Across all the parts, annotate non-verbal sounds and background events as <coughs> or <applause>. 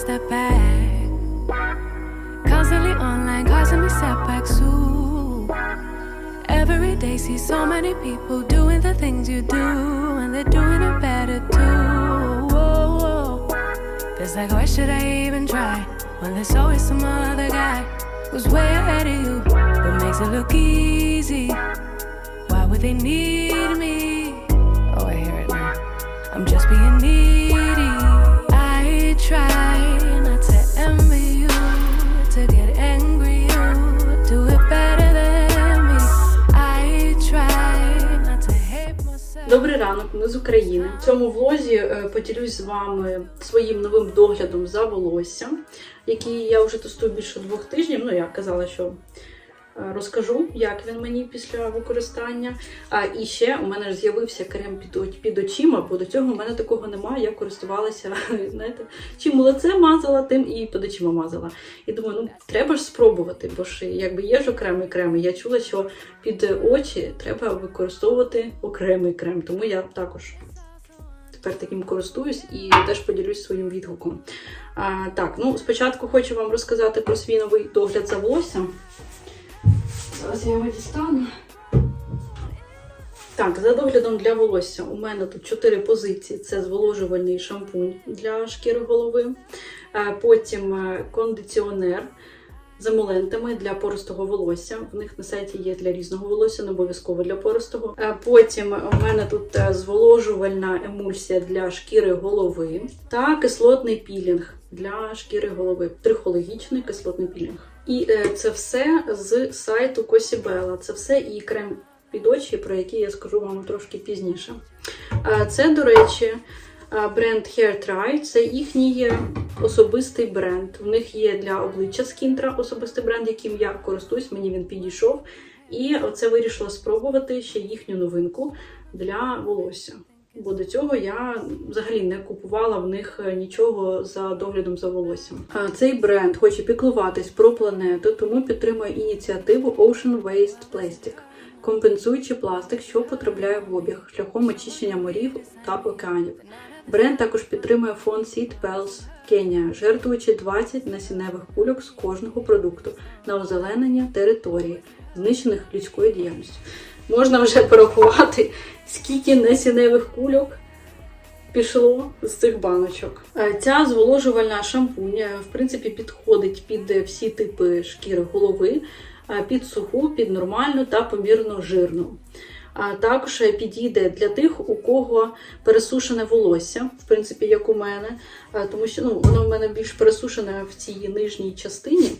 step back. Constantly online, causing me setbacks. Ooh. Every day, see so many people doing the things you do, and they're doing it better too. Whoa, whoa. It's like, why should I even try when there's always some other guy who's way ahead of you, but makes it look easy? Why would they need me? Oh, I hear it now. I'm just being needy. Добрий ранок, ми з України. В цьому влозі е, поділюсь з вами своїм новим доглядом за волоссям, який я вже тестую більше двох тижнів. Ну, я казала, що розкажу, як він мені після використання. А і ще у мене ж з'явився крем під, під очима, бо до цього у мене такого немає. Я користувалася, <laughs> знаєте, чим лице мазала, тим і під очима мазала. І думаю, ну треба ж спробувати, бо ж якби є ж окремий крем. Я чула, що під очі треба використовувати окремий крем. Тому я також тепер таким користуюсь і теж поділюсь своїм відгуком. А, так, ну спочатку хочу вам розказати про свій новий догляд за волоссям. Зараз я його дістану. Так, за доглядом для волосся у мене тут чотири позиції: це зволожувальний шампунь для шкіри голови, е, потім е, кондиціонер з емолентами для пористого волосся. В них на сайті є для різного волосся, не обов'язково для пористого. Е, Потім у мене тут зволожувальна емульсія для шкіри голови та кислотний пілінг для шкіри голови. Трихологічний кислотний пілінг. І е, це все з сайту Косібела. Це все і крем під очі, про який я скажу вам трошки пізніше. Це, до речі, бренд Hair Try. Це їхній особистий бренд. У них є для обличчя Скінтра особистий бренд, яким я користуюсь, мені він підійшов. І оце вирішила спробувати ще їхню новинку для волосся. Бо до цього я взагалі не купувала в них е, нічого за доглядом за волоссям. Е, Цей бренд хоче піклуватись про планету, тому підтримує ініціативу Ocean Waste Plastic, компенсуючи пластик, що потрапляє в обіг шляхом очищення морів та океанів. Бренд також підтримує фонд Seed Pels Кенія, жертвуючи 20 насінневих кульок з кожного продукту на озеленення території, знищених людською діяльністю. Можна вже порахувати, скільки насінневих кульок пішло з цих баночок. Е, Ця зволожувальна шампунь, е, в принципі, підходить під е, всі типи шкіри голови, під суху, під нормальну та помірно жирну. А також підійде для тих, у кого пересушене волосся, в принципі, як у мене, тому що ну, воно в мене більш пересушене в цій нижній частині.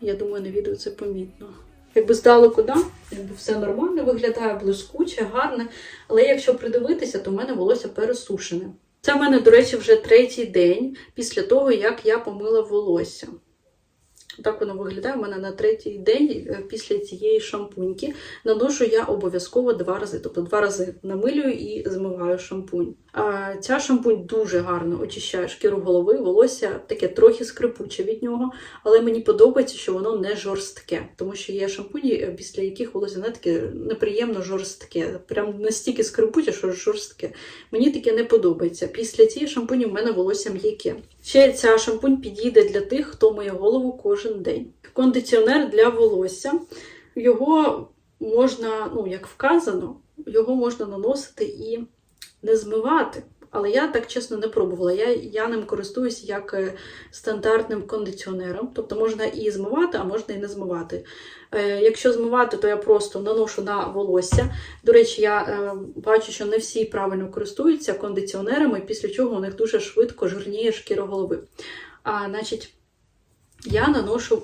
Я думаю, на відео це помітно. Якби здалеку, да, якби все нормально виглядає, блискуче, гарне. Але якщо придивитися, то в мене волосся пересушене. Це в мене, до речі, вже третій день після того, як я помила волосся. Так воно виглядає. У мене на третій день е, після цієї шампуньки наношу я обов'язково два рази. Тобто два рази намилюю і змиваю шампунь. А ця шампунь дуже гарно очищає шкіру голови, волосся таке трохи скрипуче від нього, але мені подобається, що воно не жорстке, тому що є шампуні, е, після яких волосся не таке неприємно жорстке. Прям настільки скрипуче, що жорстке. Мені таке не подобається. Після цієї шампуні в мене волосся м'яке. Ще ця шампунь підійде для тих, хто миє голову кожен день. Кондиціонер для волосся. Його можна, ну як вказано, його можна наносити і не змивати. Але я так чесно не пробувала. Я, я ним користуюсь як е, стандартним кондиціонером. Тобто можна і змивати, а можна і не змивати. Е, якщо змивати, то я просто наношу на волосся. До речі, я е, бачу, що не всі правильно користуються кондиціонерами, після чого у них дуже швидко жирніє шкіра голови. А значить, я наношу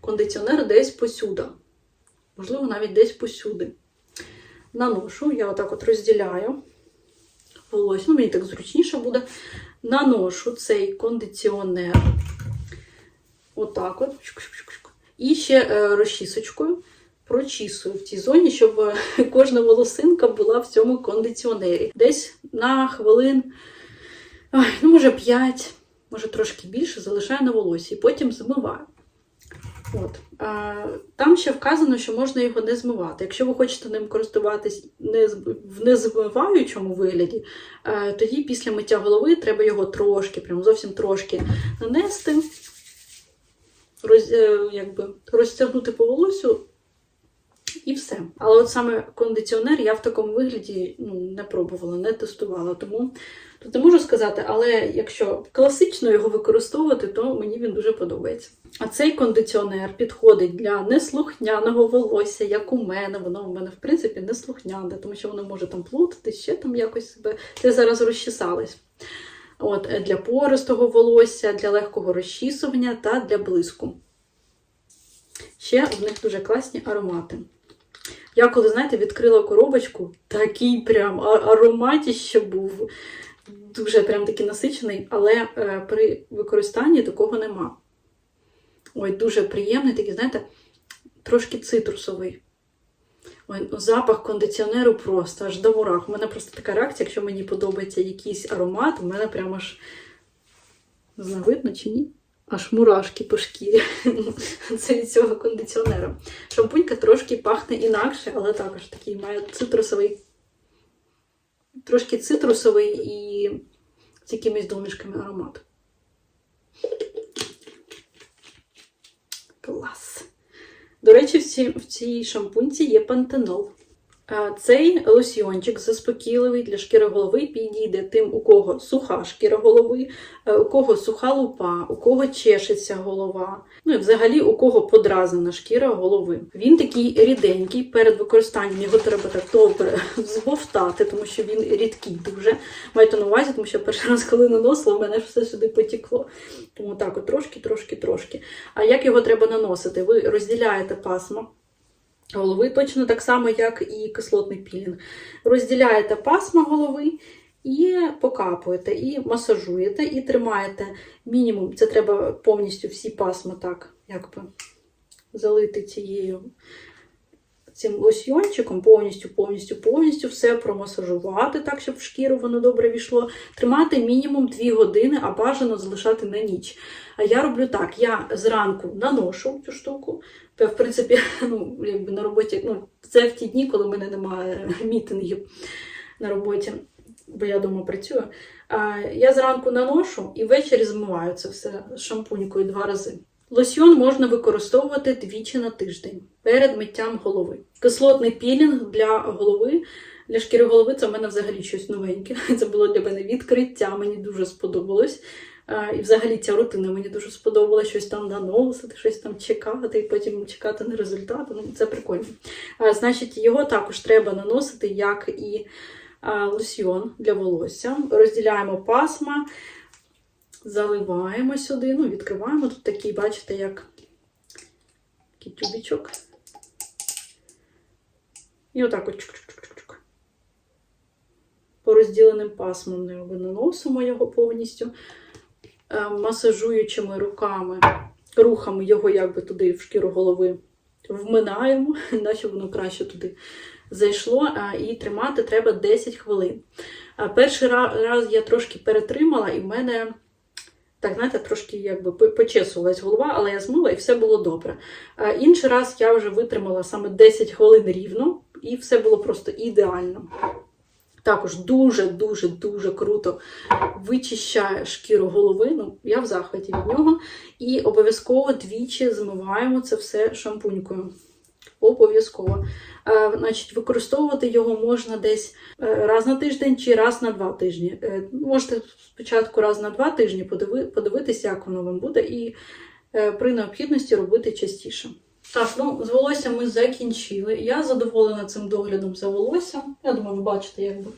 кондиціонер десь посюди. Можливо, навіть десь посюди. Наношу, я отак от розділяю волосся. Ну, мені так зручніше буде. Наношу цей кондиціонер. Отак от. І ще е, розчісочкою прочісую в цій зоні, щоб е, кожна волосинка була в цьому кондиціонері. Десь на хвилин, ну, може, 5, може трошки більше, залишаю на волосі. І потім змиваю. От. А, там ще вказано, що можна його не змивати. Якщо ви хочете ним користуватись в незмиваючому вигляді, е, тоді після миття голови треба його трошки, прям зовсім трошки нанести, роз, е, якби, розтягнути по волосю і все. Але от саме кондиціонер я в такому вигляді ну, не пробувала, не тестувала. Тому тут не можу сказати, але якщо класично його використовувати, то мені він дуже подобається. А цей кондиціонер підходить для неслухняного волосся, як у мене. Воно у мене, в принципі, неслухняне, тому що воно може там плутати, ще там якось себе. Це зараз розчесалось. От, е, для пористого волосся, для легкого розчісування та для блиску. Ще в них дуже класні аромати. Я коли, знаєте, відкрила коробочку, такий прям а- ароматіще був. Дуже прям такий насичений, але е, при використанні такого нема. Ой, дуже приємний, такий, знаєте, трошки цитрусовий. Ой, ну, запах кондиціонеру просто аж до мурах. У мене просто така реакція, якщо мені подобається якийсь аромат, у мене прямо аж не видно чи ні? Аж мурашки по шкірі. <laughs> Це від цього кондиціонера. Шампунька трошки пахне інакше, але також такий має цитрусовий, трошки цитрусовий і з якимись домішками аромат. Клас. До речі, в цій, шампунці є пантенол. Цей лосьйончик заспокійливий для шкіри голови підійде тим, у кого суха шкіра голови, е, у кого суха лупа, у кого чешеться голова, ну і взагалі у кого подразнена шкіра голови. Він такий ріденький, перед використанням його треба так добре <laughs> збовтати, тому що він рідкий дуже. Майте на увазі, тому що перший раз, коли наносила, в мене все сюди потекло. Тому так, от трошки, трошки, трошки. А як його треба наносити? Ви розділяєте пасмо голови, точно так само, як і кислотний пілінг. Розділяєте пасма голови і покапуєте, і масажуєте, і тримаєте мінімум. Це треба повністю всі пасма так, якби залити цією. Цим лосьйончиком повністю, повністю, повністю все промасажувати так, щоб в шкіру воно добре війшло. Тримати мінімум 2 години, а бажано залишати на ніч. А я роблю так: я зранку наношу цю штуку. Я, в принципі, <laughs> ну, якби на роботі, ну, це в ті дні, коли в мене немає мітингів на роботі, бо я вдома працюю. Я зранку наношу і ввечері змиваю це все шампунькою два рази. Лосьйон можна використовувати двічі на тиждень перед миттям голови. Кислотний пілінг для голови, для шкіри голови це в мене взагалі щось новеньке. <laughs> Це було для мене відкриття, мені дуже сподобалось. І взагалі ця рутина мені дуже сподобалася, щось там наносити, щось там чекати, і потім чекати на результати. Ну, це прикольно. Значить, його також треба наносити, як і лосьйон для волосся. Розділяємо пасма, заливаємо сюди, ну, відкриваємо. Тут такий, бачите, як такий тюбічок. І отак от чук-чук-чук-чук. По розділеним пасмам ми наносимо його повністю е, масажуючими руками, рухами його якби туди в шкіру голови вминаємо, <laughs> наче воно краще туди зайшло. І тримати треба 10 хвилин. Перший раз я трошки перетримала, і в мене. Так, знаєте, трошки якби почесувалась голова, але я змила і все було добре. Інший раз я вже витримала саме 10 хвилин рівно, і все було просто ідеально. Також дуже-дуже дуже круто вичищає шкіру голови. Ну, я в захваті від нього. І обов'язково двічі змиваємо це все шампунькою. Обов'язково. Е, значить, використовувати його можна десь е, раз на тиждень чи раз на два тижні. Е, можете спочатку раз на два тижні подиви, подивитися, як воно вам буде, і при необхідності робити частіше. Так, ну з волоссям ми закінчили. Я задоволена цим доглядом за волоссям. Я думаю, ви бачите, якби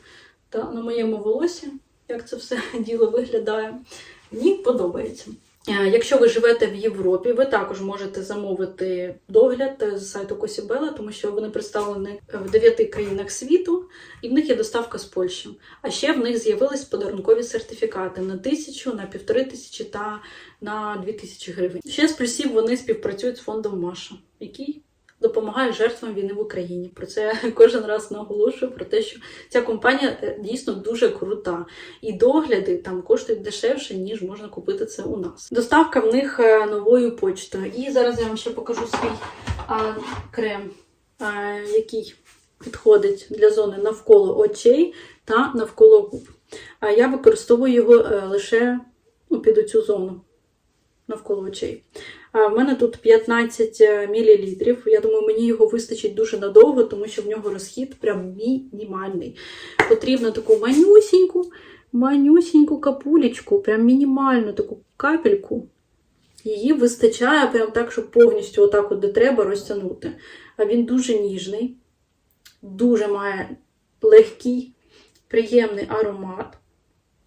та, на моєму волосі, як це все <laughs> діло виглядає. Мені подобається. Е, Якщо ви живете в Європі, ви також можете замовити догляд з сайту Косібела, тому що вони представлені в 9 країнах світу, і в них є доставка з Польщі. А ще в них з'явились подарункові сертифікати на тисячу, на півтори тисячі та на дві тисячі гривень. Ще з плюсів вони співпрацюють з фондом Маша, який допомагає жертвам війни в Україні. Про це я <laughs> кожен раз наголошую про те, що ця компанія е, дійсно дуже крута. І догляди там коштують дешевше, ніж можна купити це у нас. Доставка в них е, новою почтою. І зараз я вам ще покажу свій а, крем, а, який підходить для зони навколо очей та навколо губ. А я використовую його е, лише ну, під оцю зону навколо очей. В мене тут 15 мл. Я думаю, мені його вистачить дуже надовго, тому що в нього розхід прям мінімальний. Потрібно таку манюсіньку, манюсіньку капулечку, прям мінімальну таку капельку. Її вистачає прям так, щоб повністю отак, от де треба, розтягнути. А він дуже ніжний, дуже має легкий, приємний аромат.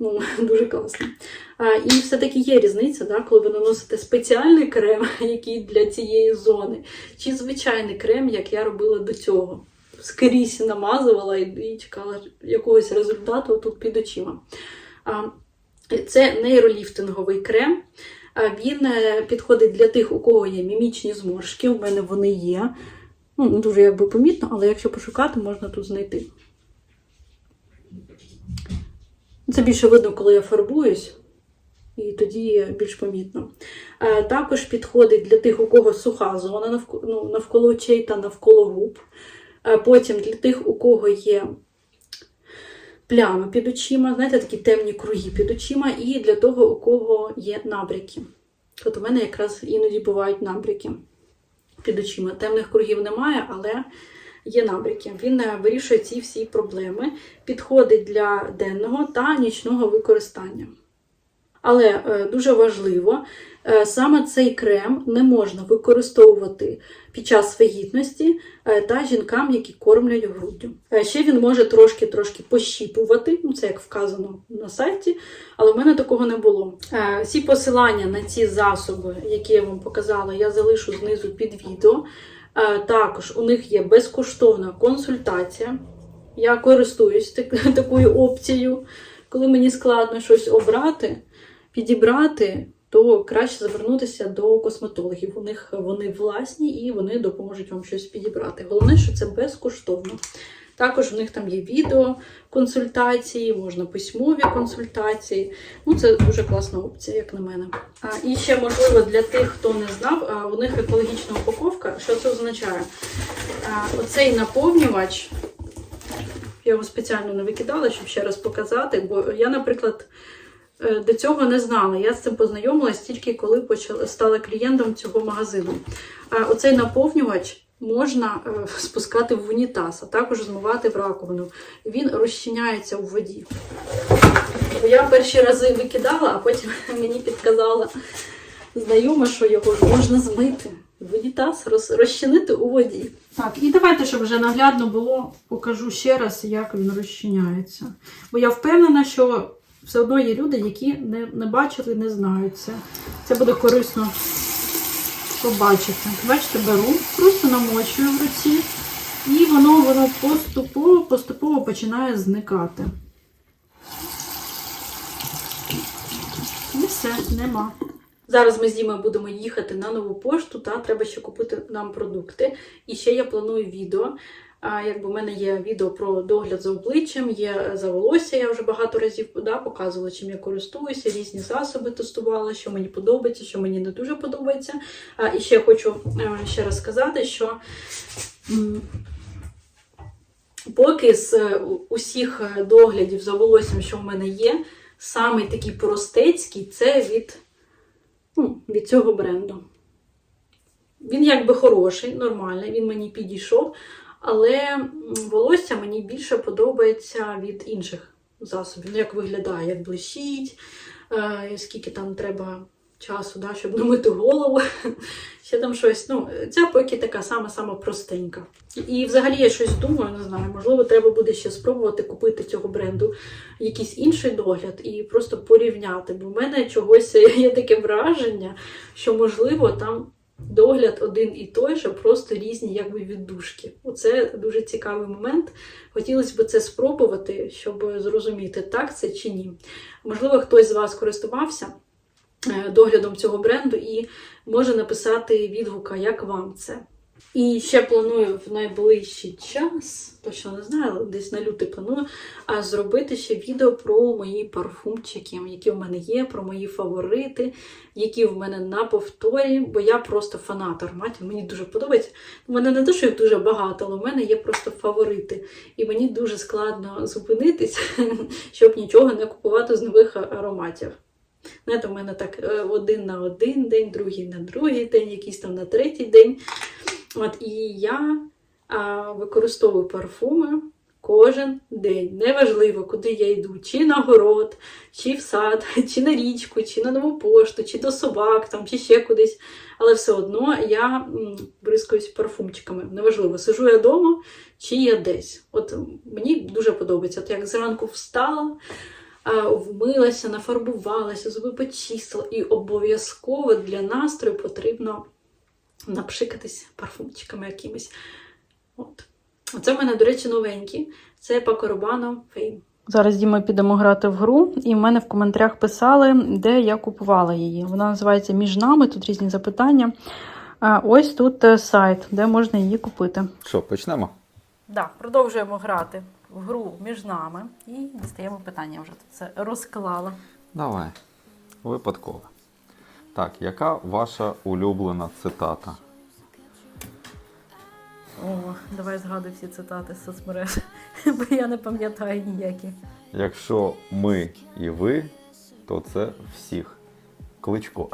Ну, <laughs> дуже класно. А, і все-таки є різниця, да, коли ви наносите спеціальний крем, <laughs> який для цієї зони, чи звичайний крем, як я робила до цього. Скрізь намазувала і, і чекала якогось результату тут під очима. А, це нейроліфтинговий крем. А, Він е, підходить для тих, у кого є мімічні зморшки. У мене вони є. Ну, дуже якби помітно, але якщо пошукати, можна тут знайти. Це більше видно, коли я фарбуюсь, і тоді більш помітно. Е, Також підходить для тих, у кого суха зона навколо, ну, навколо очей та навколо губ. Е, Потім для тих, у кого є плями під очима, знаєте, такі темні круги під очима, і для того, у кого є набряки. От у мене якраз іноді бувають набряки під очима. Темних кругів немає, але є набряки. Він е, вирішує ці всі проблеми, підходить для денного та нічного використання. Але е, дуже важливо, е, саме цей крем не можна використовувати під час вагітності та жінкам, які кормлять груддю. Ще він може трошки-трошки пощіпувати, ну це як вказано на сайті, але в мене такого не було. Всі посилання на ці засоби, які я вам показала, я залишу знизу під відео. Е, Також у них є безкоштовна консультація. Я користуюсь так- <laughs> такою опцією, коли мені складно щось обрати, підібрати, то краще звернутися до косметологів. У них вони власні і вони допоможуть вам щось підібрати. Головне, що це безкоштовно. Також в них там є відео консультації, можна письмові консультації. Ну, це дуже класна опція, як на мене. А, і ще, можливо, для тих, хто не знав, у них екологічна упаковка. Що це означає? А, оцей наповнювач. Я його спеціально не викидала, щоб ще раз показати. Бо я, наприклад, е, до цього не знала. Я з цим познайомилась тільки коли почала стала клієнтом цього магазину. А оцей наповнювач можна е, <laughs> спускати в унітаз, а також змивати в раковину. Він розчиняється у воді. Я перші рази викидала, а потім <laughs> мені підказала знайома, що його можна змити. В унітаз роз, розчинити у воді. Так, і давайте, щоб вже наглядно було, покажу ще раз, як він розчиняється. Бо я впевнена, що все одно є люди, які не, не бачили, не знають це. Це буде корисно побачити. Бачите, беру, просто намочую в руці, і воно, воно поступово, поступово починає зникати. І все, нема. Зараз ми з Дімою будемо їхати на нову пошту, та треба ще купити нам продукти. І ще я планую відео. Якби в мене є відео про догляд за обличчям, є за волосся, я вже багато разів да, показувала, чим я користуюся, різні засоби тестувала, що мені подобається, що мені не дуже подобається. І ще хочу е, ще раз сказати, що поки з е, усіх е, доглядів за волоссям, що в мене є, самий такий простецький це від, ну, від цього бренду. Він якби хороший, нормальний, він мені підійшов, але волосся мені більше подобається від інших засобів. Ну, як виглядає, як блищить, е, скільки там треба часу, да, щоб намити голову. <laughs> Ще там щось. Ну, ця поки така сама-сама простенька. І взагалі я щось думаю, не знаю, можливо, треба буде ще спробувати купити цього бренду якийсь інший догляд і просто порівняти. Бо в мене чогось є таке враження, що можливо там догляд один і той же, просто різні якби віддушки. Оце дуже цікавий момент. Хотілося б це спробувати, щоб зрозуміти, так це чи ні. Можливо, хтось з вас користувався е, доглядом цього бренду і може написати відгука, як вам це. І ще планую в найближчий час, точно не знаю, десь на лютий планую, а зробити ще відео про мої парфумчики, які в мене є, про мої фаворити, які в мене на повторі, бо я просто фанат ароматів. Мені дуже подобається. У мене не те, що їх дуже багато, але в мене є просто фаворити. І мені дуже складно зупинитись, <laughs> щоб нічого не купувати з нових ароматів. Знаєте, у мене так е, один на один день, другий на другий день, якийсь там на третій день. От, і я а, використовую парфуми кожен день. Неважливо, куди я йду, чи на город, чи в сад, <laughs> чи на річку, чи на нову пошту, чи до собак, там, чи ще кудись. Але все одно я бризкаюсь парфумчиками. Неважливо, сижу я вдома, чи я десь. От мені дуже подобається. От як зранку встала, вмилася, нафарбувалася, зуби почистила, і обов'язково для настрою потрібно напшикатись парфумчиками якимись. От. Оце в мене, до речі, новенькі. Це Paco Rabanne Fame. Зараз Діма підемо грати в гру, і в мене в коментарях писали, де я купувала її. Вона називається Між нами, тут різні запитання. А ось тут е, сайт, де можна її купити. Що, почнемо? Да, продовжуємо грати в гру між нами і дістаємо питання. Вже тут це розклала. Давай. Випадково. Так, яка ваша улюблена цитата? О, давай згадуй всі цитати з соцмереж, <laughs> бо я не пам'ятаю ніякі. Якщо ми і ви, то це всіх. Кличко.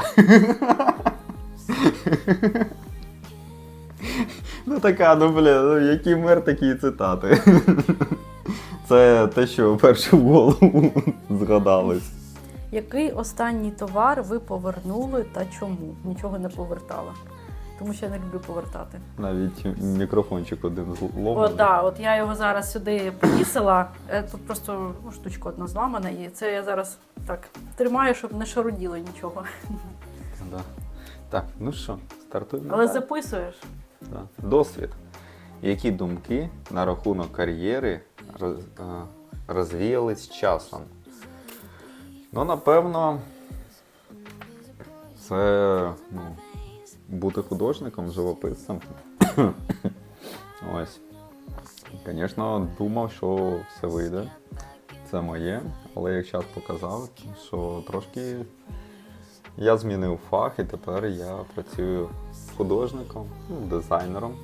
ну така, ну блін, ну який мер, такі цитати. Це те, що перше в голову <laughs> згадалось. Який останній товар ви повернули та чому? Нічого не повертала. Тому що я не люблю повертати. Навіть мікрофончик один зломаний. О, да, от я його зараз сюди повісила. Е, Тут просто ну, штучка одна зламана, і це я зараз так тримаю, щоб не шаруділо нічого. Да. Так, ну що, стартуємо. Але записуєш. Да. Досвід. Які думки на рахунок кар'єри роз, е, розвіялись часом? Ну, напевно, це ну, бути художником, живописцем. <coughs> Ось. Звісно, думав, що все вийде. Це моє, але як час показав, що трошки я змінив фах і тепер я працюю художником, ну, дизайнером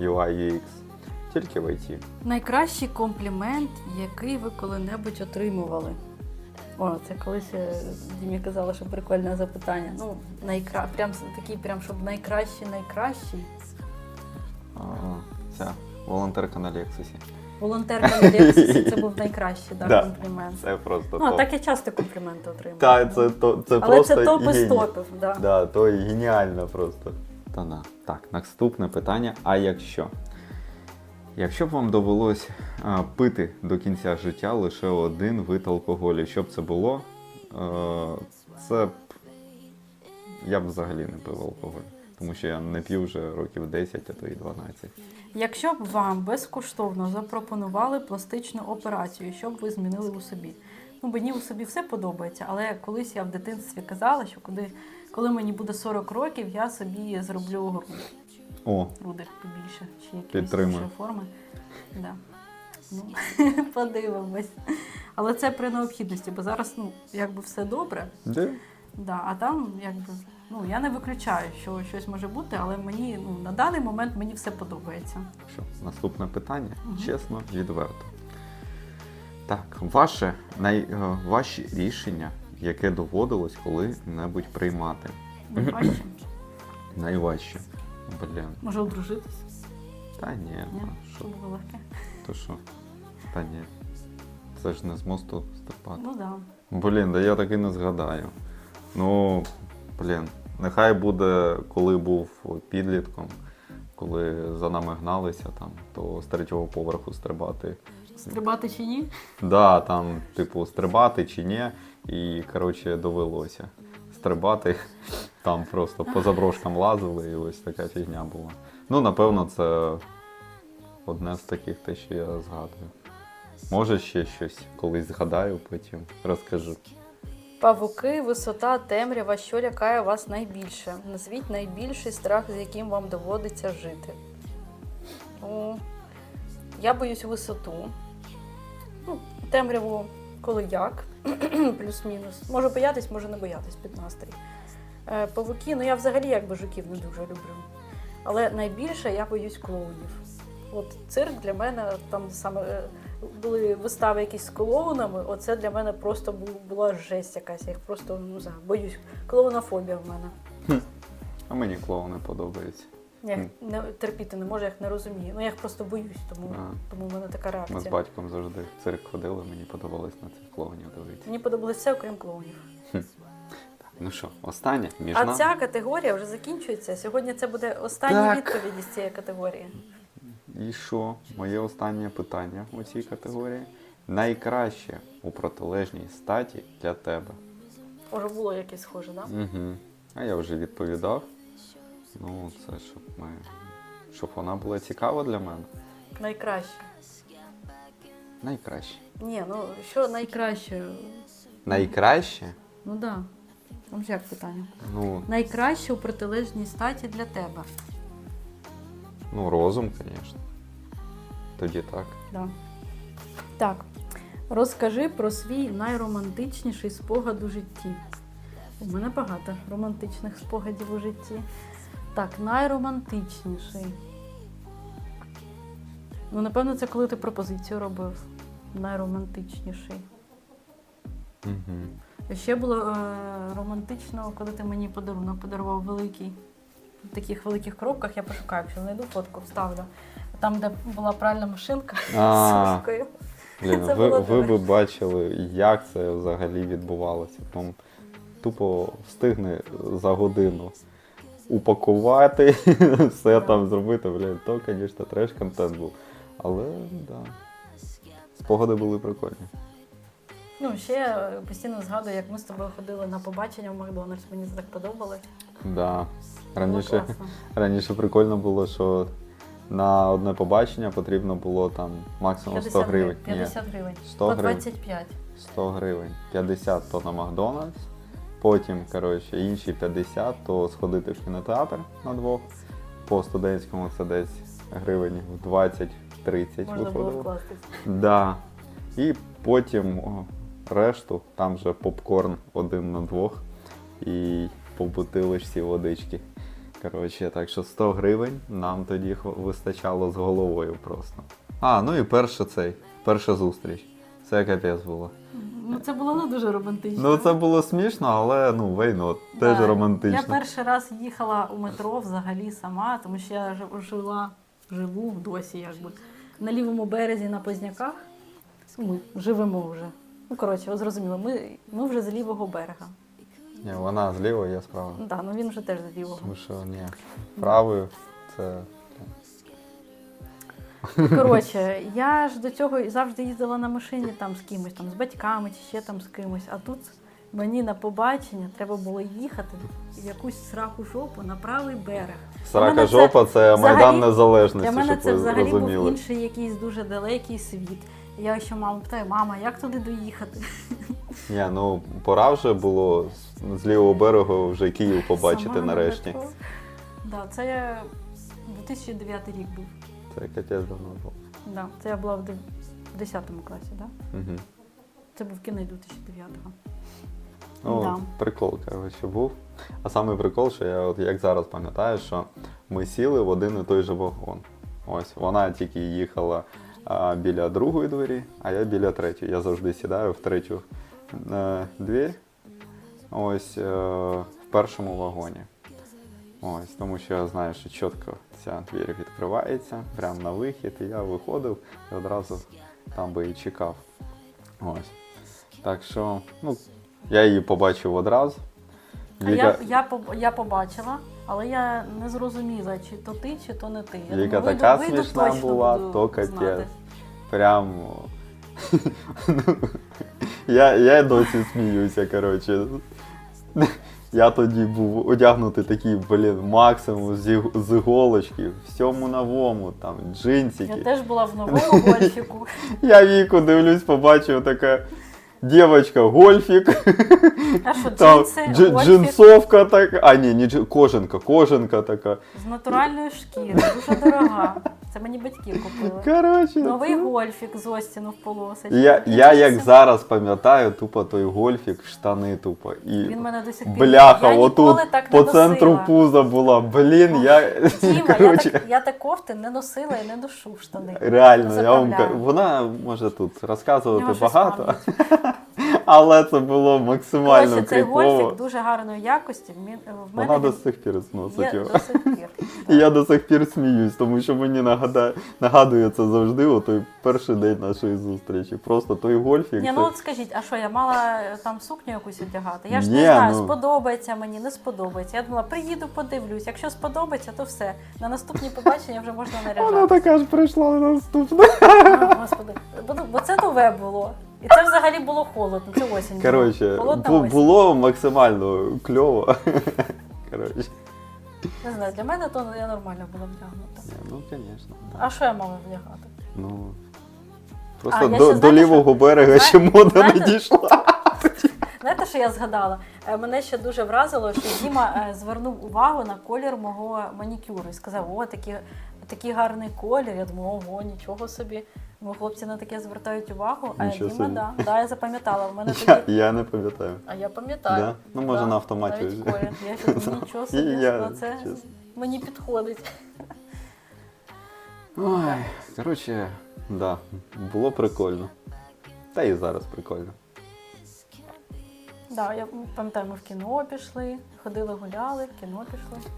UI UX, тільки в IT. Найкращий комплімент, який ви коли-небудь отримували. О, це колись е, Дімі казала, що прикольне запитання. Ну, найкра... прям такий, прям, щоб найкращий, найкращий. А, Ця волонтерка на Лексусі. Волонтерка на Лексусі це був найкращий да, <laughs> Да. комплімент. Це просто Ну, топ. так я часто компліменти отримую. Та, це, то, це Але просто це топ із геній. топів, да. Да, то і геніально просто. Та да. Так, наступне питання. А якщо? Якщо б вам довелось а, пити до кінця життя лише один вид алкоголю, що б це було? Е, це б. Я б взагалі не пив алкоголь. Тому що я не п'ю вже років 10, а то і 12. Якщо б вам безкоштовно запропонували пластичну операцію, що б ви змінили у собі? Ну, мені у собі все подобається, але колись я в дитинстві казала, що коли, коли мені буде 40 років, я собі зроблю груди, О, груди побільше, чи якісь Підтримую. інші форми. Да. Ну, <laughs> подивимось. Але це при необхідності, бо зараз ну, якби все добре. де? Да, а там якби ну я не виключаю, що щось може бути, але мені ну на даний момент мені все подобається. Що, наступне питання. Мгм. Чесно, відверто. Так, ваше най, е, ваші рішення, яке доводилось коли-небудь приймати. Найважче. Найважче. Блін. Може одружитись? Та ні, Ні? ну, що, було легке. то що? Та ні. Це ж не з мосту стрибати. Ну да. Блін, да я так і не згадаю. Ну, блін, нехай буде, коли був підлітком, коли за нами гналися, там, то з третього поверху стрибати. Стрибати чи ні? Да, там, типу, стрибати чи ні. І, коротше, довелося. Стрибати, там просто по заброшкам лазили, і ось така фігня була. Ну, напевно, це одне з таких те, що я згадую. Може, ще щось колись згадаю, потім розкажу. Павуки, висота, темрява, що лякає вас найбільше? Назвіть найбільший страх, з яким вам доводиться жити. Ну, я боюсь висоту. Ну, темряву, коли як, <clears throat> плюс-мінус. Можу боятись, можу не боятись під настрій. Е, павуки, ну я взагалі якби жуків не дуже люблю. Але найбільше я боюсь клоунів. От цирк для мене там саме е, були вистави якісь з клоунами. Оце для мене просто була жесть якась. Я їх просто ну, боюсь. Клоунофобія в мене. А мені клоуни подобаються. Я їх не терпіти не можу, я їх не розумію. Ну я їх просто боюсь, тому, А. тому в мене така реакція. Ми з батьком завжди в цирк ходили, мені подобалось на цих клоунів дивитися. Мені подобалось все, окрім клоунів. Ну що, останнє між А нами. ця категорія вже закінчується. Сьогодні це буде остання Так. відповідь з цієї категорії. І що? Моє останнє питання у цій категорії. Найкраще у протилежній статі для тебе. Уже було якесь схоже, так? Да? Угу. А я вже відповідав. Ну, це щоб ми. Щоб вона була цікава для мене. Найкраще. Найкраще. Ні, ну що найкраще? Найкраще? Ну так. Да. Там як питання? Ну, Найкраще у протилежній статі для тебе. ну розум, звісно. Тоді так. Да. Так. Розкажи про свій найромантичніший спогад у житті. У мене багато романтичних спогадів у житті. Так, найромантичніший. Ну, напевно, це коли ти пропозицію робив. Найромантичніший. Угу. Ще було е, романтично, коли ти мені подарунок подарував великий. В таких великих коробках я пошукаю, якщо знайду фотку, вставлю. Там, де була пральна машинка <laughs> з сушкою. Ви, ви би бачили, як це взагалі відбувалося. Там тупо встигне за годину упакувати, <laughs> все там зробити. Блін, то, звісно, треш контент був. Але да. Спогади були прикольні. Ну, ще я постійно згадую, як ми з тобою ходили на побачення в Макдональдс. Мені це так подобалось. Да. Раніше, <laughs> раніше прикольно було, що на одне побачення потрібно було там максимум 100 гривень. Ні, 50 гривень. 100 По гривень. 25. 100 гривень. 50 то на Макдональдс. Потім, коротше, інші 50 то сходити в кінотеатр на двох. По студентському це десь гривень в 20-30 Можна було виходило. Да. І потім о, решту, там вже попкорн один на двох і по бутилочці водички. Коротше, так що 100 гривень нам тоді хо- вистачало з головою просто. А, ну і перша цей, перша зустріч. Це капець було. Ну, це було не дуже романтично. Ну це було смішно, але ну вейно, теж Да. романтично. Я перший раз їхала у метро взагалі сама, тому що я жила, живу досі, якби на лівому березі на Позняках. Ми живемо вже. Ну, коротше, ви зрозуміли, ми, ми вже з лівого берега. Ні, вона зліва, я справа. Ну, да, ну він вже теж з лівого. Тому що ні, правою це. <laughs> Коротше, я ж до цього завжди їздила на машині там з кимось, там з батьками чи ще там з кимось. А тут мені на побачення треба було їхати в якусь сраку жопу на правий берег. Срака мене це жопа це взагалі- Майдан Незалежності, Для мене щоб це взагалі був інший якийсь дуже далекий світ. Я ще маму питаю, мама, як туди доїхати? <laughs> Ні, ну пора вже було з- лівого берегу вже Київ побачити Сама нарешті. метро. Да, це я 2009 рік був. Це капець давно було. Да, це я була в 10 класі, да? Угу. Це був кінець 2009-го. Ну, Да. прикол, коротше, був. А саме прикол, що я от як зараз пам'ятаю, що ми сіли в один і той же вагон. Ось вона тільки їхала а, біля другої двері, а я біля третьої. Я завжди сідаю в третю е, двір. Ось е, в першому вагоні. Ось, тому що я знаю, що чітко ця двір відкривається, прямо на вихід, і я виходив і одразу там би і чекав. Ось. Так що, ну, я її побачив одразу. А я, я, я побачила, але я не зрозуміла, чи то ти, чи то не ти. Я Віка думаю, така вийду- вийду, смішна точно була, буду то капець. знати. Прям. ну, <laughs> я, я досі сміюся, коротше. Я тоді був одягнутий такий, блін, максимум з, з іголочки, всьому новому, там, джинсики. Я теж була в новому гольфіку. <laughs> Я віку дивлюсь, побачив така. Дівчинка, гольфік, А що, там джинси, дж- гольфік джинсовка така, а ні, не джин- кожанка, кожанка така. з натуральної шкіри, дуже дорога. Це мені батьки купили. Коротше, Новий це- гольфік з Остіну в полосочку. Я, я як зараз пам'ятаю, тупо той гольфік, штани тупо. І Він мене до сих пір. бляха, я отут ніколи так не по центру носила. пуза була. Блін, я. Діма, я так, <laughs> я так кофти не носила і не ношу в штани. Реально, я вам Заправляю. кажу, вона може тут розказувати Нього щось багато, пам'ять. <laughs> але це було максимально Коротше, цей крипово. гольфік дуже гарної якості. В В мене Вона до він сих пір зносить його. до сих пір. І <laughs> я до сих пір сміюсь, тому що мені нагадає, нагадує це завжди о той перший день нашої зустрічі. Просто той гольфік. Ні, це- ну от скажіть, а що я мала е, там сукню якусь одягати? Я ж Ні, не знаю, ну. сподобається мені, не сподобається. Я думала, приїду, подивлюсь. Якщо сподобається, то все. На наступні побачення вже можна Вона така ж прийшла наступна. <laughs> Господи, бо, бо це нове було. І це взагалі було холодно. Це осінь. Коротше, Холодна бу- осінь. було максимально кльово. <laughs> Коротше. Не знаю, для мене то я нормально була вдягнута. Ні, Ну, звісно. А що я мала вдягати? Ну. Просто я до, ще до знаєте, лівого берега Зна- ще мода не дійшла. <laughs> Знаєте, що я згадала? Е, Мене ще дуже вразило, що Діма е, звернув увагу на колір мого манікюру і сказав: о, такий, такий гарний колір. Я думаю, ого, нічого собі. Ну, хлопці на таке звертають увагу. А Нічого Діма, собі. да, да, я запам'ятала. В мене <laughs> Я, тоді. я не пам'ятаю. А я пам'ятаю. Да? Ну, може, на автоматі Навіть вже. колір. Я <laughs> ще нічого собі, І я, ну, це чесно. мені підходить. Ой, коротше, да, було прикольно. Та і зараз прикольно. Да, я пам'ятаю, ми в кіно пішли, ходили, гуляли, в кіно пішли.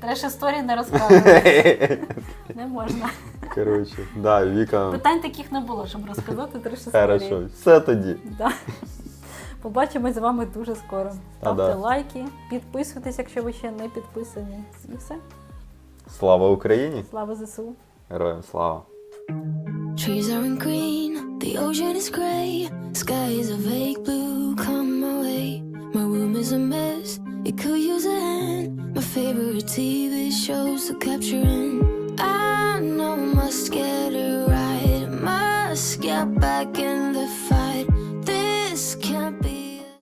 Треш історії не розказувати. <laughs> Не можна. Коротше, да, Віка. Питань таких не було, щоб розказати треш. Хорошо, все тоді. Да. Побачимось з вами дуже скоро. Ставте да. лайки, підписуйтесь, якщо ви ще не підписані. І все. Слава Україні! Слава ЗСУ! Героям слава! Trees aren't green, the ocean is gray, sky is a vague blue. Come my way, my room is a mess. It could use a hand. My favorite TV shows to capture in. I know I must get it right. Must get back in